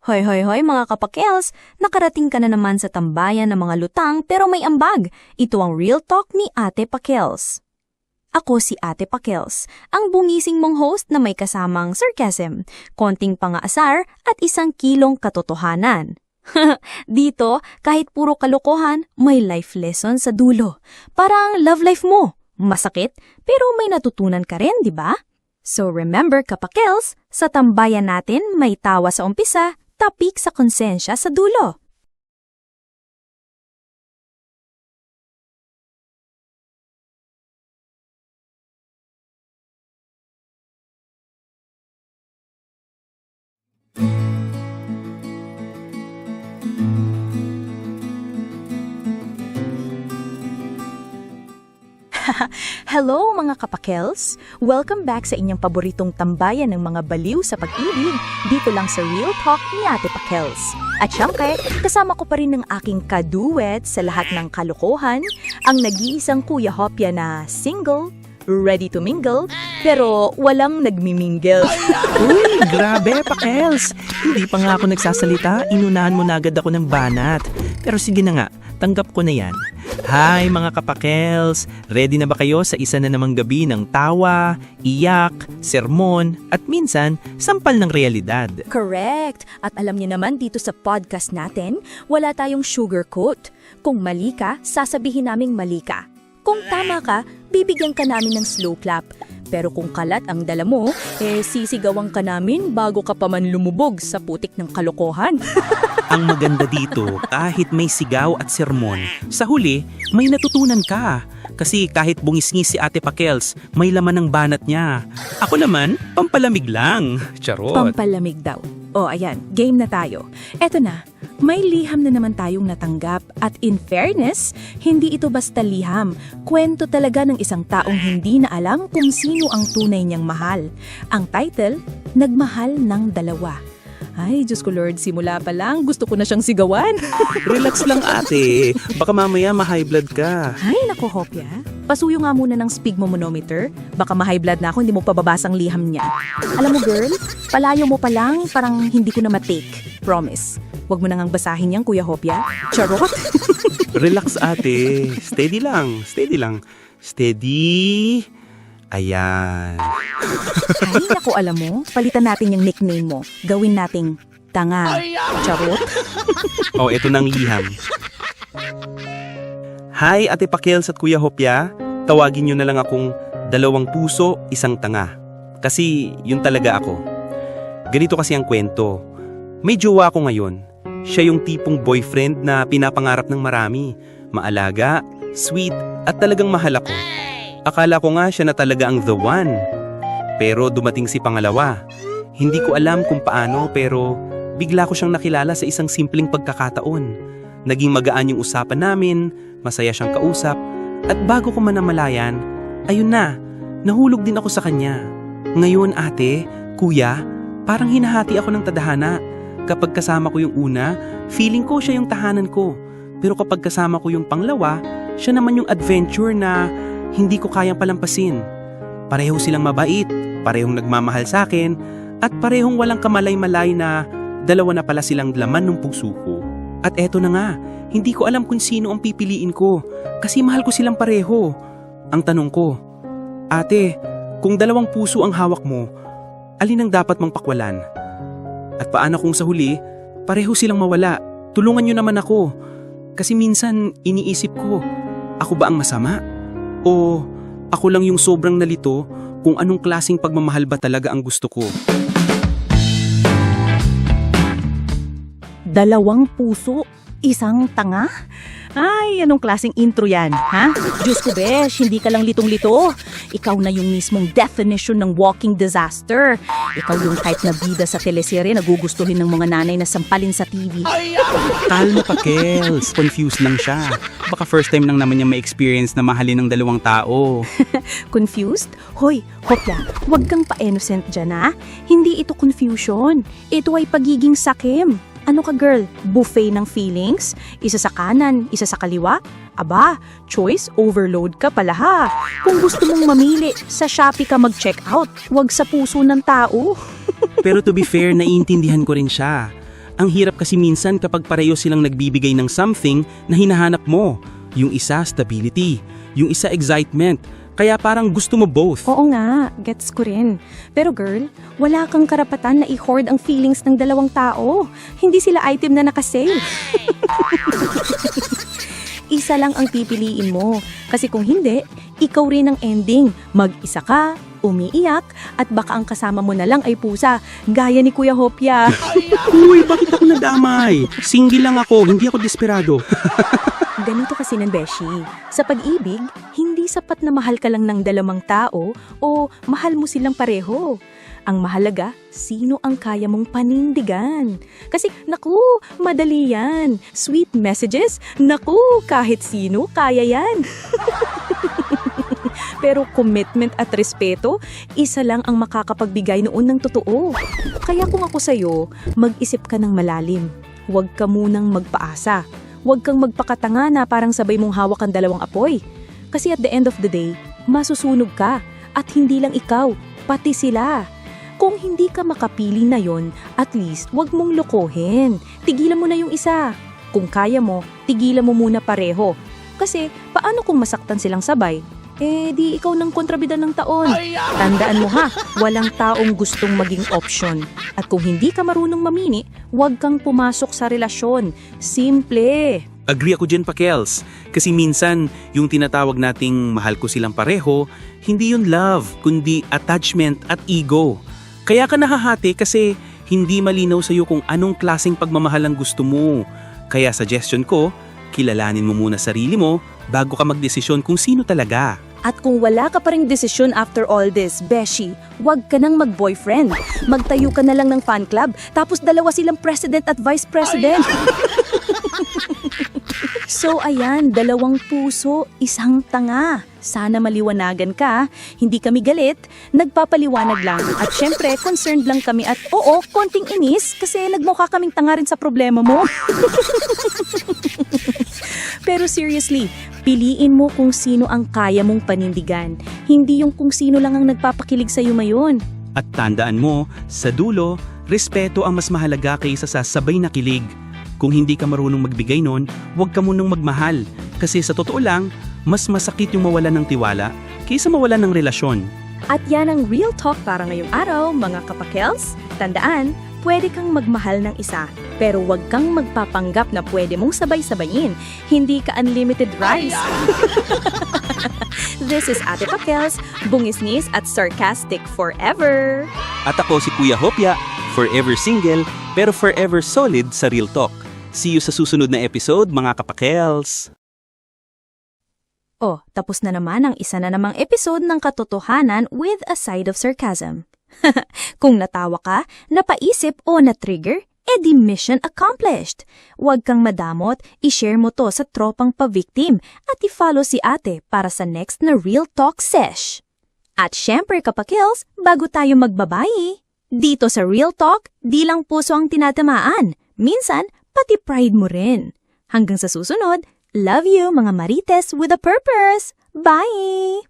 Hoy, hoy, hoy mga kapakels, nakarating ka na naman sa tambayan ng mga lutang pero may ambag. Ito ang Real Talk ni Ate Pakels. Ako si Ate Pakels, ang bungising mong host na may kasamang sarcasm, konting pangaasar at isang kilong katotohanan. Dito, kahit puro kalokohan, may life lesson sa dulo. Parang love life mo. Masakit, pero may natutunan ka rin, di ba? So remember kapakels, sa tambayan natin may tawa sa umpisa, tapik sa konsensya sa dulo. Hello mga kapakels! Welcome back sa inyong paboritong tambayan ng mga baliw sa pag-ibig dito lang sa Real Talk ni Ate Pakels. At syempre, kasama ko pa rin ng aking kaduet sa lahat ng kalokohan, ang nag-iisang Kuya Hopya na single, ready to mingle, pero walang nagmimingle. Uy, grabe, Pakels! Hindi pa nga ako nagsasalita, inunahan mo na agad ako ng banat. Pero sige na nga, tanggap ko na yan. Hi mga kapakels! Ready na ba kayo sa isa na namang gabi ng tawa, iyak, sermon, at minsan, sampal ng realidad? Correct! At alam niyo naman dito sa podcast natin, wala tayong sugarcoat. Kung mali ka, sasabihin naming mali ka. Kung tama ka, bibigyan ka namin ng slow clap. Pero kung kalat ang dala mo, eh sisigawan ka namin bago ka pa man lumubog sa putik ng kalokohan. Ang maganda dito, kahit may sigaw at sermon, sa huli, may natutunan ka. Kasi kahit bungisngis si Ate Pakels, may laman ng banat niya. Ako naman, pampalamig lang. Charot. Pampalamig daw. O ayan, game na tayo. Eto na, may liham na naman tayong natanggap at in fairness, hindi ito basta liham. Kwento talaga ng isang taong hindi na alam kung sino ang tunay niyang mahal. Ang title, Nagmahal ng Dalawa. Ay, Diyos ko Lord, simula pa lang, gusto ko na siyang sigawan. Relax lang ate. Baka mamaya ma-high blood ka. Ay, naku, Hopya. Pasuyo nga muna ng sphygmomanometer. Baka ma-high blood na ako, hindi mo pababasang liham niya. Alam mo, girl, palayo mo pa lang, parang hindi ko na matake. Promise. Huwag mo na ngang basahin yan, Kuya Hopya. Charot. Relax ate. Steady lang. Steady lang. Steady. Ayan. Ay, naku, alam mo, palitan natin yung nickname mo. Gawin nating tanga. Charot. Oh, eto nang liham. Hi, Ate Pakels at Kuya Hopya. Tawagin niyo na lang akong dalawang puso, isang tanga. Kasi yun talaga ako. Ganito kasi ang kwento. May jowa ako ngayon. Siya yung tipong boyfriend na pinapangarap ng marami. Maalaga, sweet, at talagang mahal ako. Akala ko nga siya na talaga ang the one. Pero dumating si pangalawa. Hindi ko alam kung paano pero bigla ko siyang nakilala sa isang simpleng pagkakataon. Naging magaan yung usapan namin, masaya siyang kausap, at bago ko man namalayan, ayun na, nahulog din ako sa kanya. Ngayon ate, kuya, parang hinahati ako ng tadhana. Kapag kasama ko yung una, feeling ko siya yung tahanan ko. Pero kapag kasama ko yung panglawa, siya naman yung adventure na hindi ko kayang palampasin. Pareho silang mabait, parehong nagmamahal sa akin, at parehong walang kamalay-malay na dalawa na pala silang laman ng puso ko. At eto na nga, hindi ko alam kung sino ang pipiliin ko kasi mahal ko silang pareho. Ang tanong ko, Ate, kung dalawang puso ang hawak mo, alin ang dapat mong pakwalan? At paano kung sa huli, pareho silang mawala? Tulungan niyo naman ako. Kasi minsan iniisip ko, ako ba ang masama? O ako lang yung sobrang nalito kung anong klasing pagmamahal ba talaga ang gusto ko? Dalawang puso, isang tanga? Ay, anong klaseng intro yan, ha? Diyos ko, besh, hindi ka lang litong-lito. Ikaw na yung mismong definition ng walking disaster. Ikaw yung type na bida sa teleserye na gugustuhin ng mga nanay na sampalin sa TV. Kalma pa, Kels. Confused lang siya. Baka first time lang naman niya ma-experience na mahalin ng dalawang tao. Confused? Hoy, hopla, huwag kang pa-innocent dyan, ha? Hindi ito confusion. Ito ay pagiging sakim. Ano ka girl? Buffet ng feelings? Isa sa kanan, isa sa kaliwa? Aba, choice overload ka pala ha. Kung gusto mong mamili, sa Shopee ka mag-check out. Huwag sa puso ng tao. Pero to be fair, naiintindihan ko rin siya. Ang hirap kasi minsan kapag pareho silang nagbibigay ng something na hinahanap mo. Yung isa stability, yung isa excitement. Kaya parang gusto mo both. Oo nga, gets ko rin. Pero girl, wala kang karapatan na i-hoard ang feelings ng dalawang tao. Hindi sila item na nakasale. Isa lang ang pipiliin mo. Kasi kung hindi, ikaw rin ang ending. Mag-isa ka, umiiyak, at baka ang kasama mo na lang ay pusa, gaya ni Kuya Hopia. Uy, bakit ako nadamay? Single lang ako, hindi ako desperado. Ganito kasi ng Beshi. Sa pag-ibig, hindi sapat na mahal ka lang ng dalawang tao o mahal mo silang pareho. Ang mahalaga, sino ang kaya mong panindigan. Kasi, naku, madali yan. Sweet messages, naku, kahit sino, kaya yan. Pero commitment at respeto, isa lang ang makakapagbigay noon ng totoo. Kaya kung ako sa'yo, mag-isip ka ng malalim. Huwag ka munang magpaasa. Huwag kang magpakatanga na parang sabay mong hawak ang dalawang apoy. Kasi at the end of the day, masusunog ka. At hindi lang ikaw, pati sila. Kung hindi ka makapili na yon, at least wag mong lokohin. Tigilan mo na yung isa. Kung kaya mo, tigilan mo muna pareho. Kasi paano kung masaktan silang sabay? Eh, di ikaw ng kontrabida ng taon. Tandaan mo ha, walang taong gustong maging option. At kung hindi ka marunong mamini, huwag kang pumasok sa relasyon. Simple. Agree ako dyan, Pakels. Kasi minsan, yung tinatawag nating mahal ko silang pareho, hindi yun love, kundi attachment at ego. Kaya ka nahahati kasi hindi malinaw sa'yo kung anong klaseng pagmamahal ang gusto mo. Kaya suggestion ko, kilalanin mo muna sarili mo bago ka magdesisyon kung sino talaga. At kung wala ka pa ring desisyon after all this, Beshi, huwag ka nang mag-boyfriend. Magtayo ka na lang ng fan club, tapos dalawa silang president at vice president. So ayan, dalawang puso, isang tanga. Sana maliwanagan ka, hindi kami galit, nagpapaliwanag lang. At syempre, concerned lang kami at oo, konting inis kasi nagmukha kaming tanga rin sa problema mo. Pero seriously, piliin mo kung sino ang kaya mong panindigan. Hindi yung kung sino lang ang nagpapakilig sa'yo mayon. At tandaan mo, sa dulo, respeto ang mas mahalaga kaysa sa sabay na kilig. Kung hindi ka marunong magbigay nun, huwag ka munang magmahal. Kasi sa totoo lang, mas masakit yung mawalan ng tiwala kaysa mawalan ng relasyon. At yan ang real talk para ngayong araw, mga kapakels. Tandaan, pwede kang magmahal ng isa, pero wag kang magpapanggap na pwede mong sabay-sabayin. Hindi ka unlimited rice. This is Ate Pakels, bungis-ngis at sarcastic forever. At ako si Kuya Hopya, forever single, pero forever solid sa Real Talk. See you sa susunod na episode, mga kapakels! Oh, tapos na naman ang isa na namang episode ng katotohanan with a side of sarcasm. Kung natawa ka, napaisip o na-trigger, edi mission accomplished. Huwag kang madamot, i-share mo to sa tropang pa-victim at i-follow si ate para sa next na Real Talk Sesh. At syempre kapakils, bago tayo magbabayi, dito sa Real Talk, di lang puso ang tinatamaan. Minsan, pati pride mo rin. Hanggang sa susunod, love you mga marites with a purpose. Bye!